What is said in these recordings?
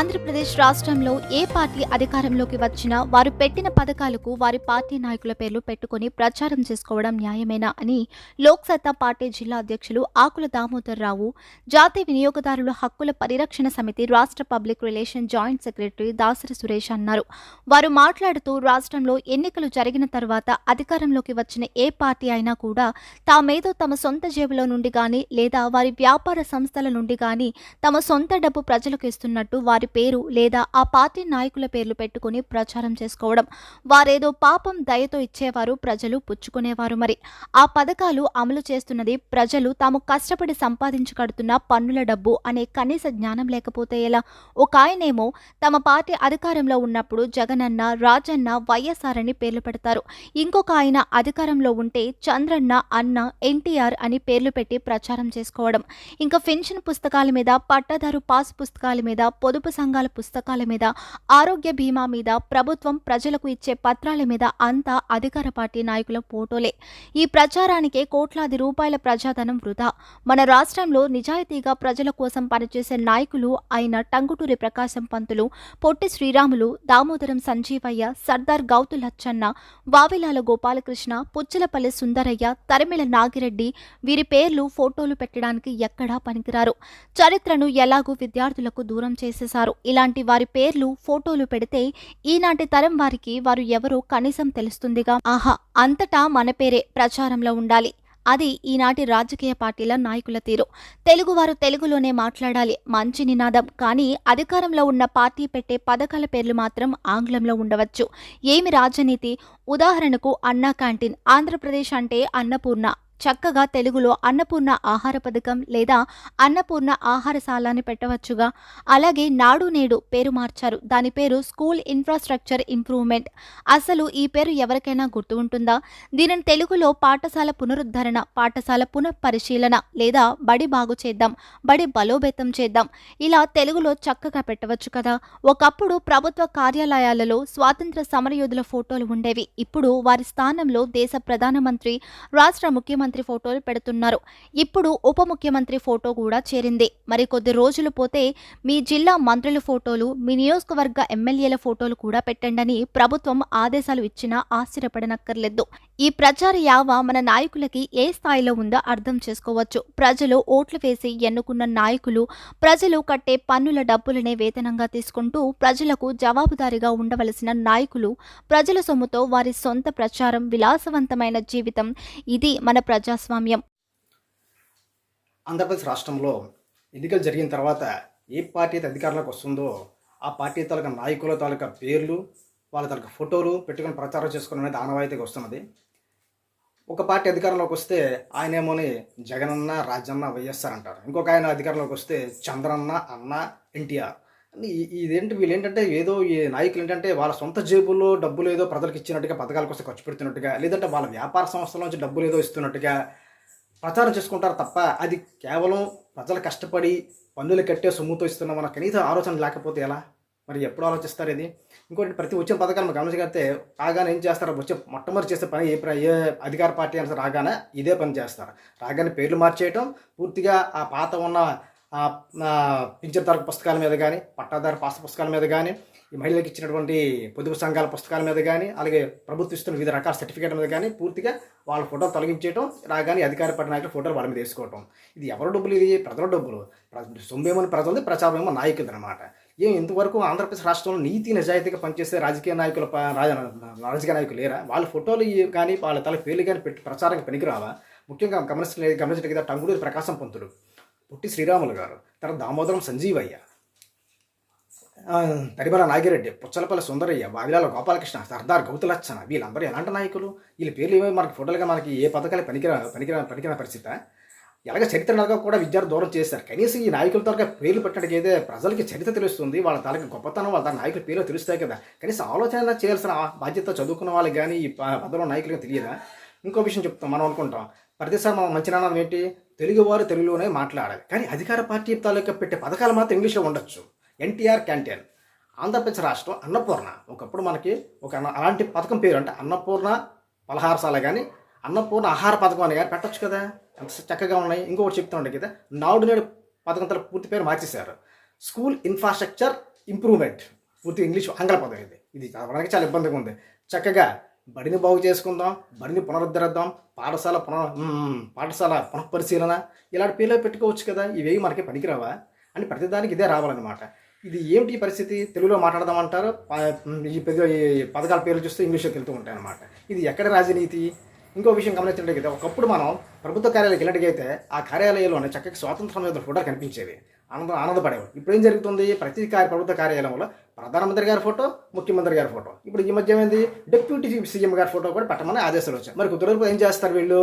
ఆంధ్రప్రదేశ్ రాష్ట్రంలో ఏ పార్టీ అధికారంలోకి వచ్చినా వారు పెట్టిన పథకాలకు వారి పార్టీ నాయకుల పేర్లు పెట్టుకుని ప్రచారం చేసుకోవడం న్యాయమేనా అని లోక్సత్తా పార్టీ జిల్లా అధ్యక్షులు ఆకుల దామోదర్ రావు జాతీయ వినియోగదారుల హక్కుల పరిరక్షణ సమితి రాష్ట్ర public relation joint secretary Dasari Suresh అన్నారు. వారు మాట్లాడుతూ రాష్ట్రంలో ఎన్నికలు జరిగిన తర్వాత అధికారంలోకి వచ్చిన ఏ పార్టీ అయినా కూడా తామేదో తమ సొంత జేబులో నుండి గాని లేదా వారి వ్యాపార సంస్థల నుండి గాని తమ సొంత డబ్బు ప్రజలకు ఇస్తున్నట్టు వారి పేరు లేదా ఆ పార్టీ నాయకుల పేర్లు పెట్టుకుని ప్రచారం చేసుకోవడం. వారేదో పాపం దయతో ఇచ్చేవారు ప్రజలు పుచ్చుకునేవారు మరి. ఆ పథకాలు అమలు చేస్తున్నది ప్రజలు తాము కష్టపడి సంపాదించి కడుతున్న పన్నుల డబ్బు అనే కనీస జ్ఞానం లేకపోతే ఎలా? ఒక ఆయనేమో తమ పార్టీ అధికారంలో ఉన్నప్పుడు జగనన్న రాజన్న వైఎస్ఆర్ అని పేర్లు పెడతారు. ఇంకొక ఆయన అధికారంలో ఉంటే చంద్రన్న అన్న ఎన్టీఆర్ అని పేర్లు పెట్టి ప్రచారం చేసుకోవడం. ఇంకా పెన్షన్ పుస్తకాల మీద పట్టాదారు పాస్ పుస్తకాల మీద పొదుపు సంఘాల పుస్తకాల మీద ఆరోగ్య బీమా మీద ప్రభుత్వం ప్రజలకు ఇచ్చే పత్రాల మీద అంతా అధికార పార్టీ నాయకుల ఫోటోలే. ఈ ప్రచారానికే కోట్లాది రూపాయల ప్రజాధనం వృధా. మన రాష్ట్రంలో నిజాయితీగా ప్రజల కోసం పనిచేసే నాయకులు అయిన టంగుటూరి ప్రకాశం పంతులు పొట్టి శ్రీరాములు దామోదరం సంజీవయ్య సర్దార్ గౌతు లచ్చన్న వావిలాల గోపాలకృష్ణ పుచ్చలపల్లి సుందరయ్య తరిమిళ నాగిరెడ్డి వీరి పేర్లు ఫోటోలు పెట్టడానికి ఎక్కడా పనికిరారు. చరిత్రను ఎలాగూ విద్యార్థులకు దూరం చేసేశారు. ఇలాంటి వారి పేర్లు ఫోటోలు పెడితే ఈనాటి తరం వారికి వారు ఎవరో కనీసం తెలుస్తుందిగా. ఆహా అంతటా మన పేరే ప్రచారంలో ఉండాలి. అది ఈనాటి రాజకీయ పార్టీల నాయకుల తీరు. తెలుగువారు తెలుగులోనే మాట్లాడాలి. మంచి నినాదం. కానీ అధికారంలో ఉన్న పార్టీ పెట్టే పథకాల పేర్లు మాత్రం ఆంగ్లంలో ఉండవచ్చు. ఏమి రాజనీతి? ఉదాహరణకు అన్నా క్యాంటీన్. ఆంధ్రప్రదేశ్ అంటే అన్నపూర్ణ. చక్కగా తెలుగులో అన్నపూర్ణ ఆహార పథకం లేదా అన్నపూర్ణ ఆహారశాలని పెట్టవచ్చుగా. అలాగే నాడు నేడు పేరు మార్చారు. దాని పేరు స్కూల్ ఇన్ఫ్రాస్ట్రక్చర్ ఇంప్రూవ్మెంట్. అసలు ఈ పేరు ఎవరికైనా గుర్తు ఉంటుందా? దీనిని తెలుగులో పాఠశాల పునరుద్ధరణ పాఠశాల పునఃపరిశీలన లేదా బడి బాగు చేద్దాం బడి బలోపేతం చేద్దాం. ఇలా తెలుగులో చక్కగా పెట్టవచ్చు కదా. ఒకప్పుడు ప్రభుత్వ కార్యాలయాలలో స్వాతంత్ర సమరయోధుల ఫోటోలు ఉండేవి. ఇప్పుడు వారి స్థానంలో దేశ ప్రధానమంత్రి రాష్ట్ర ముఖ్యమంత్రి ఫోటోలు పెడుతున్నారు. ఇప్పుడు ఉప ముఖ్యమంత్రి ఫోటో కూడా చేరింది. మరి కొద్ది రోజులు పోతే మీ జిల్లా మంత్రుల ఫోటోలు మీ నియోజకవర్గ ఎమ్మెల్యేల ఫోటోలు కూడా పెట్టండని ప్రభుత్వం ఆదేశాలు ఇచ్చినా ఆశ్చర్యపడనక్కర్లేదు. ఈ ప్రచార యావ మన నాయకులకి ఏ స్థాయిలో ఉందో అర్థం చేసుకోవచ్చు. ప్రజలు ఓట్లు వేసి ఎన్నుకున్న నాయకులు ప్రజలు కట్టే పన్నుల డబ్బులనే వేతనంగా తీసుకుంటూ ప్రజలకు జవాబుదారీగా ఉండవలసిన నాయకులు ప్రజల సొమ్ముతో వారి సొంత ప్రచారం విలాసవంతమైన జీవితం ఇది మన ప్రజాస్వామ్యం. ఆంధ్రప్రదేశ్ రాష్ట్రంలో ఎన్నికలు జరిగిన తర్వాత ఏ పార్టీ అయితే అధికారంలోకి వస్తుందో ఆ పార్టీ తాలూకా నాయకుల తాలూకా పేర్లు వాళ్ళ తాలూకా ఫోటోలు పెట్టుకొని ప్రచారం చేసుకోవడం అనేది ఆనవాయితీగా వస్తున్నది. ఒక పార్టీ అధికారంలోకి వస్తే ఆయనేమోని జగనన్న రాజన్న వైఎస్ఆర్ అంటారు. ఇంకొక ఆయన అధికారంలోకి వస్తే చంద్రన్న అన్న ఎన్టీఆర్. ఇదేంటి వీళ్ళు ఏంటంటే ఏదో ఈ నాయకులు ఏంటంటే వాళ్ళ సొంత జేబుల్లో డబ్బులు ఏదో ప్రజలకు ఇచ్చినట్టుగా పథకాల కోసం ఖర్చు పెడుతున్నట్టుగా లేదంటే వాళ్ళ వ్యాపార సంస్థల నుంచి డబ్బులు ఏదో ఇస్తున్నట్టుగా ప్రచారం చేసుకుంటారు తప్ప అది కేవలం ప్రజలు కష్టపడి పన్నులు కట్టే సొమ్ముతో ఇస్తున్న మన కనీస ఆలోచన లేకపోతే ఎలా? మరి ఎప్పుడు ఆలోచిస్తారు ఇది? ఇంకోటి ప్రతి వచ్చిన పథకాలు మనం గమనించగలిగితే రాగానే ఏం చేస్తారు? వచ్చే మొట్టమొదటి చేసే పని ఏ ఏ అధికార పార్టీ అయినా రాగానే ఇదే పని చేస్తారు. రాగానే పేర్లు మార్చేయటం పూర్తిగా ఆ పాత ఉన్న ఆ, పుస్తకాల మీద కానీ పట్టాదారు పాస్ పుస్తకాల మీద కానీ ఈ మహిళలకు ఇచ్చినటువంటి పొదుపు సంఘాల పుస్తకాల మీద కానీ అలాగే ప్రభుత్వం ఇస్తున్న వివిధ రకాల సర్టిఫికేట్ మీద కానీ పూర్తిగా వాళ్ళ ఫోటోలు తొలగించేయడం రాగానే అధికార పార్టీ నాయకుల ఫోటోలు వాళ్ళ మీద వేసుకోవటం. ఇది ఎవరి డబ్బులు ఇది ప్రజల డబ్బులు? ప్ర- సొమ్మేమని ప్రజలది ప్రచారమేమో నాయకులు అనమాట ఏం ఇంతవరకు ఆంధ్రప్రదేశ్ రాష్ట్రంలో నీతి నిజాయితీగా పనిచేసే రాజకీయ నాయకుల ప- రాజ రాజకీయ నాయకులు లేరా? వాళ్ళ ఫోటోలు కానీ వాళ్ళ తల పేర్లు కానీ పెట్టి ప్రచారానికి పనికిరావా? ముఖ్యంగా గమనించలేదు గమనించలేదు కదా టంగుడూరి ప్రకాశం పంతులు. పుట్టి శ్రీరాములు గారు తర్వాత దామోదరం సంజీవయ్య తరిమల నాగిరెడ్డి పుచ్చలపల్లి సుందరయ్య వావిలాల గోపాలకృష్ణ సర్దార్ గౌతులచ్చన వీళ్ళందరూ ఎలాంటి నాయకులు? వీళ్ళ పేర్లు ఏమో మనకి ఫోటోలుగా మనకి ఏ పథకాలు పనికిరా పనికిరా పనికిరా పరిస్థితి? ఎలాగ చరిత్రగా కూడా విద్యార్థి దూరం చేశారు. కనీసం ఈ నాయకుల తరగా పేర్లు పెట్టడానికి ప్రజలకి చరిత్ర తెలుస్తుంది. వాళ్ళ తలకి గొప్పతనం వాళ్ళ నాయకుల పేర్లు తెలుస్తాయి కదా. కనీసం ఆలోచన చేయాల్సిన బాధ్యత చదువుకున్న వాళ్ళకి కానీ ఈ పదవుల పదవిలో నాయకులకు తెలియదా? ఇంకో విషయం చెప్తాం మనం అనుకుంటాం. ప్రతిసారి మా మంచి ఏంటి? తెలుగువారు తెలుగులోనే మాట్లాడాలి. కానీ అధికార పార్టీ తాలూకా పెట్టే పథకాలు మాత్రం ఇంగ్లీష్లో ఉండొచ్చు. ఎన్టీఆర్ క్యాంటీన్. ఆంధ్రప్రదేశ్ రాష్ట్రం అన్నపూర్ణ. ఒకప్పుడు మనకి ఒక అలాంటి పథకం పేరు అంటే అన్నపూర్ణ పలహారశాల కానీ అన్నపూర్ణ ఆహార పథకం అని కానీ పెట్టొచ్చు కదా. ఎంత చక్కగా ఉన్నాయి. ఇంకొకటి చెప్తుండే కదా నాడు నేడు పథకం తల పూర్తి పేరు మార్చేశారు. School infrastructure improvement. పూర్తి ఇంగ్లీష్ ఆంగ్ల పదం ఇది. ఇది చదవడానికి చాలా ఇబ్బందిగా ఉంది. చక్కగా బడిని బాగు చేసుకుందాం బడిని పునరుద్ధరిద్దాం పాఠశాల పునః పాఠశాల పునఃపరిశీలన ఇలాంటి పేర్లు పెట్టుకోవచ్చు కదా ఇవేవి మనకి పనికిరావా? అని ప్రతిదానికి ఇదే రావాలన్నమాట. ఇది ఏమిటి పరిస్థితి? తెలుగులో మాట్లాడదామంటారు ఈ పెద్ద ఈ పథకాల పేర్లు చూస్తే ఇంగ్లీష్లో వెళ్తూ ఉంటాయి అనమాట ఇది ఎక్కడ రాజనీతి? ఇంకో విషయం గమనించండి ఒకప్పుడు మనం ప్రభుత్వ కార్యాలయాలకు వెళ్ళడిగైతే ఆ కార్యాలయంలోనే చక్కగా స్వాతంత్రం మీద ఫోటో కనిపించేవి. ఆనంద ఆనందపడేవాడు ఇప్పుడు ఏం జరుగుతుంది? ప్రతి కార్య ప్రభుత్వ కార్యాలయంలో ప్రధానమంత్రి గారి ఫోటో ముఖ్యమంత్రి గారి ఫోటో. ఇప్పుడు ఈ మధ్య ఏమైంది? డిప్యూటీ సీఎం గారి ఫోటో కూడా పెట్టమని ఆదేశాలు వచ్చాయి. మరి కుదురు ఏం చేస్తారు వీళ్ళు?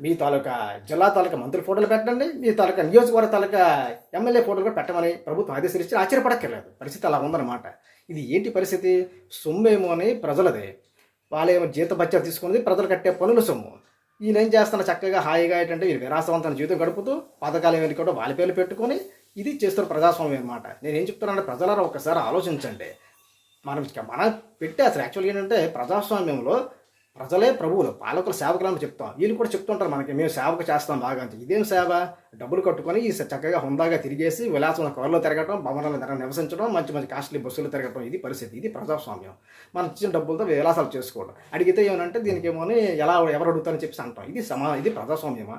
మీ తాలూకా జిల్లా తాలూకా మంత్రి ఫోటోలు పెట్టండి మీ తాలూకా నియోజకవర్గ తాలూకా ఎమ్మెల్యే ఫోటోలు కూడా పెట్టమని ప్రభుత్వం ఆదేశాలు ఇచ్చి ఆశ్చర్యపడక్కర్లేదు. పరిస్థితి అలా ఉందన్నమాట. ఇది ఏంటి పరిస్థితి? సొమ్మేమో అని ప్రజలదే. వాళ్ళేమో జీత బత్యాలు తీసుకున్నది ప్రజలు కట్టే పనుల సొమ్ము. ఈయన ఏం చేస్తున్న చక్కగా హాయిగా ఏంటంటే వీళ్ళు విరాసవంతమైన జీవితం గడుపుతూ పథకాలు ఏమైనా కూడా వాళ్ళ పేర్లు పెట్టుకొని ఇది చేస్తున్న ప్రజాస్వామ్యం అనమాట నేనేం ఏం చెప్తున్నానంటే ప్రజలారా ఒకసారి ఆలోచించండి. మనం మనం పెట్టే అసలు యాక్చువల్గా ఏంటంటే ప్రజాస్వామ్యంలో ప్రజలే ప్రభువులు పాలకుల అని చెప్తాం. వీళ్ళు కూడా చెప్తుంటారు మనకి మేము సేవకు చేస్తాం బాగా అంటే ఇదేం సేవ? డబ్బులు కట్టుకొని ఈ చక్కగా హుందాగా తిరిగేసి విలాసం కార్లో తిరగటం భవనాలు నివసించడం మంచి మంచి కాస్ట్లీ బస్సులు తిరగటం ఇది పరిస్థితి. ఇది ప్రజాస్వామ్యం. మనం ఇచ్చిన డబ్బులతో విలాసాలు చేసుకోవడం అడిగితే ఏమనంటే దీనికి ఏమో ఎలా ఎవరు అడుగుతారని చెప్పి అంటాం. ఇది సమా ఇది ప్రజాస్వామ్యమా?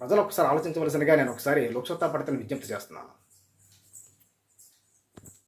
ప్రజలు ఒకసారి ఆలోచించవలసిందిగా నేను ఒకసారి లోక్సత్తా పడతని విజ్ఞప్తి చేస్తున్నాను.